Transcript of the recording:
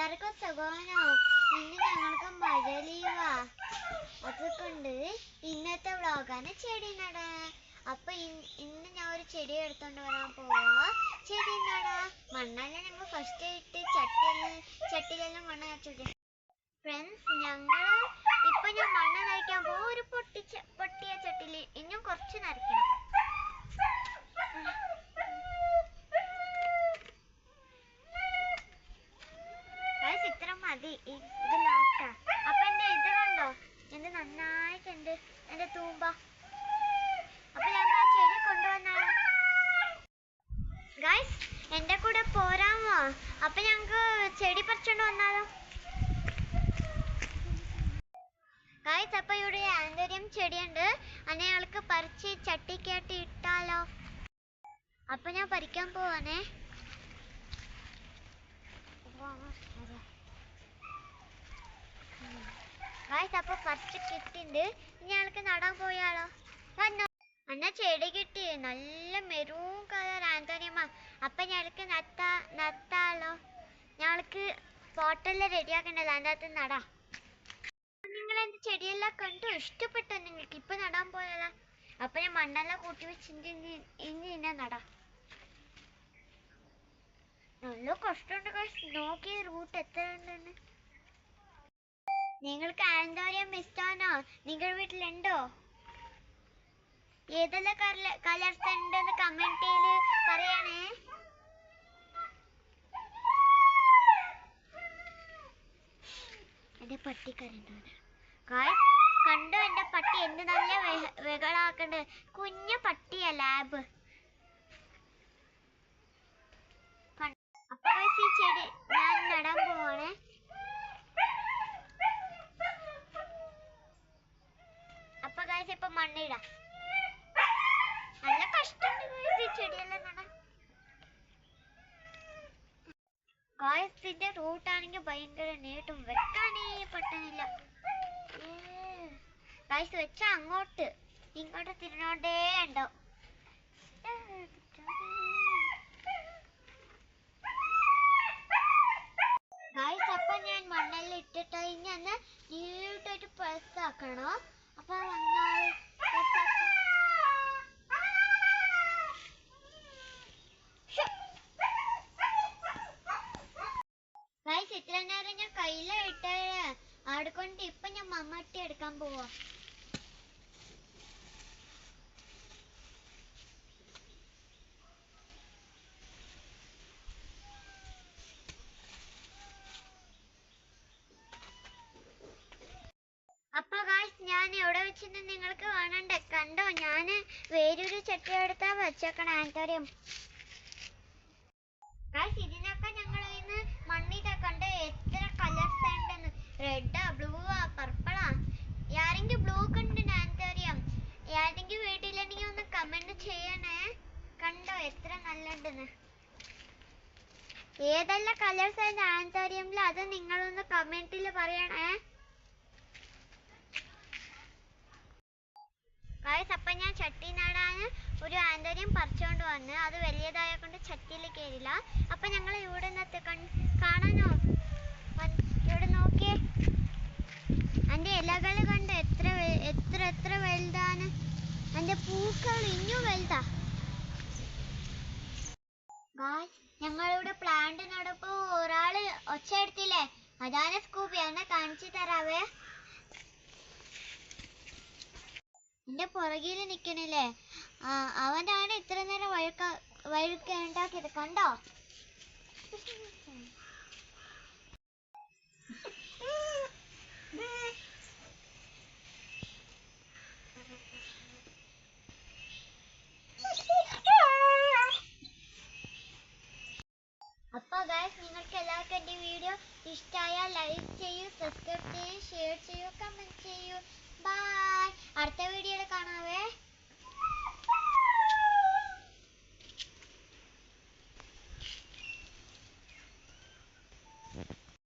എല്ലാവർക്കും സുഖമാണോ? ഇന്ന് ഞങ്ങൾക്ക് മഴ ലീവാ. അതുകൊണ്ട് ഇന്നത്തെ വ്ളോഗാണ് ചെടി നട. അപ്പൊ ഇന്ന് ഞാൻ ഒരു ചെടി എടുത്തോണ്ട് വരാൻ പോവാ. ചെടി നട. മണ്ണെല്ലാം ഞങ്ങൾ ഫസ്റ്റ് ഇട്ട് ചട്ടിയെല്ലാം ചട്ടിയിലെല്ലാം മണ്ണ് നിറച്ചിട്ട് ഫ്രണ്ട്സ് ഞങ്ങൾ ഇപ്പൊ ഞാൻ മണ്ണ് നനയ്ക്കാൻ പോ ഒരു പൊട്ടിച്ച പൊട്ടിയ ചട്ടിയിൽ ഇനിയും കുറച്ച് നരയ്ക്കണം ഗൈസ് ഇത്ര മതി ഇ- ഇത് ലാസ്റ്റാ അപ്പൊ എന്റെ ഇത് കണ്ടോ എന്റെ നന്നായിട്ടുണ്ട് എന്റെ തൂമ്പ അപ്പൊ ഞങ്ങൾ ആ ചെടി കൊണ്ടുവന്നാലോ ഗൈസ് എന്റെ കൂടെ പോരാമോ അപ്പൊ ഞങ്ങക്ക് ചെടി പറിച്ചോണ്ട് വന്നാലോ? ഗൈസ് അപ്പൊ ഇവിടെ ആന്തരിയം ചെടിയുണ്ട്. അന്നെ ഞങ്ങൾക്ക് പറിച്ച് ചട്ടിക്കകത്ത് ഇട്ടാലോ? അപ്പൊ ഞാൻ പറിക്കാൻ പോവാണേ. ഗായ്സ് അപ്പൊ ഫസ്റ്റ് കിട്ടിണ്ട്. ഇനി ഞങ്ങൾക്ക് നടാൻ പോയാലോ? അന്ന ചെടി കിട്ടി. നല്ല മെറൂൺ കളർ ആന്തോണിയമ്മ അപ്പൊ ഞങ്ങൾക്ക് നത്താ നത്താലോ? ഞങ്ങൾക്ക് പോട്ടെല്ലാം റെഡിയാക്കേണ്ടത് അതിന്റെ അകത്ത് നടാം. നിങ്ങൾ എന്റെ ചെടിയെല്ലാം കണ്ടു? ഇഷ്ടപ്പെട്ടോ നിങ്ങൾക്ക്? ഇപ്പൊ നടാൻ പോയാലോ അപ്പൊ ഞാൻ മണ്ണെല്ലാം കൂട്ടി വെച്ചിട്ട് ഇനി ഇനി ഇന്നെ നടാം. നല്ല കഷ്ടമുണ്ട് guys. നോക്കി റൂട്ട് എത്ര ഉണ്ടെന്ന്. നിങ്ങൾക്ക് ആന്തോറിയം ഇഷ്ടമാണോ നിങ്ങളുടെ വീട്ടിലുണ്ടോ? ഏതെല്ലാം കളർ കളർസ് ഉണ്ടെന്ന് കമന്റിൽ പറയണേ. എന്റെ പട്ടി കരണ്ടാണ് കണ്ടു എന്റെ പട്ടി എന്ത് നല്ല വെകളാക്കണ്ട് കുഞ്ഞു പട്ടിയാ ലാബ് അപ്പൊ ഈ ഞാൻ നടാൻ പോവാണേ. അപ്പൊ കാശ് ഇപ്പൊ മണ്ണിടാം. നല്ല കഷ്ടമുണ്ട് ഈ ചെടിയെല്ലാം നടാൻ. ഗായ്സിന്റെ റൂട്ടാണെങ്കിൽ ഭയങ്കര നീട്ടും. വെക്കാനേ പറ്റുന്നില്ല ഗായ്സ് വെച്ച അങ്ങോട്ട്. ഇങ്ങോട്ട് തിരിഞ്ഞോണ്ടേ ഉണ്ടോ? ഗായ്സ് അപ്പൊ ഞാൻ മണ്ണെല്ലാം ഇട്ടിട്ട് ഒന്ന് നീട്ടായിട്ട് പ്രസ് ആക്കണോ. അപ്പൊ press ആക്ക- ശ്ശോ. ഗായ്സ് ഇത്ര നേരം ഞാൻ കയ്യിലിട്ട് ആടുകൊണ്ട് ഞാൻ മമ്മട്ടി എടുക്കാൻ പോവാ. അപ്പൊ ഗായ്സ് ഞാൻ എവിടെ വെച്ചിട്ട് നിങ്ങൾക്ക് കാണണ്ട? കണ്ടോ? ഞാൻ വേറൊരു ചട്ടി എടുത്താ വെച്ചേക്കണ ആന്തോറിയം ഗായ്സ് ഇതിനൊക്കെ ഞങ്ങൾ ഇന്ന് മണ്ണിത നല്ലുണ്ടെന്ന് ഏതെല്ലാം കളേഴ്സ് ഉണ്ട് ആന്തോറിയമിൽ അത് നിങ്ങളൊന്ന് കമന്റിൽ പറയണേ. അപ്പം ഞാൻ ചട്ടി നാടാൻ ഒരു ആന്തര്യം പറിച്ചോണ്ട് വന്ന് അത് വലിയതായ കൊണ്ട് ചട്ടിയിൽ കയറില്ല അപ്പൊ ഞങ്ങൾ ഇവിടെ നിന്നത്തെ കാണാനോ? ഇവിടെ നോക്കിയേ. അതിന്റെ ഇലകൾ കണ്ട് എത്ര എത്ര എത്ര വലുതാണ്? അന്റെ പൂക്കൾ ഇനിയും വലുതാ. ഗായ്സ് ഞങ്ങളിവിടെ പ്ലാന്റ് നടപ്പോ ഒരാൾ ഒച്ച എടുത്തില്ലേ? അതാണ് സ്കൂബി എന്നെ കാണിച്ചു തരാവേ. എന്റെ പുറകിൽ നിക്കണില്ലേ? അവനാണ് ഇത്ര നേരം വഴുക്ക വഴുക്കേണ്ടാക്കിയത് കണ്ടോ? അപ്പൊ ഗൈസ് നിങ്ങൾക്ക് എല്ലാവർക്കും എന്റെ വീഡിയോ ഇഷ്ടമായാൽ ലൈക്ക് ചെയ്യൂ സബ്സ്ക്രൈബ് ചെയ്യൂ ഷെയർ ചെയ്യൂ കമന്റ് ചെയ്യൂ. ബൈ അടുത്ത വീഡിയോയിൽ കാണാം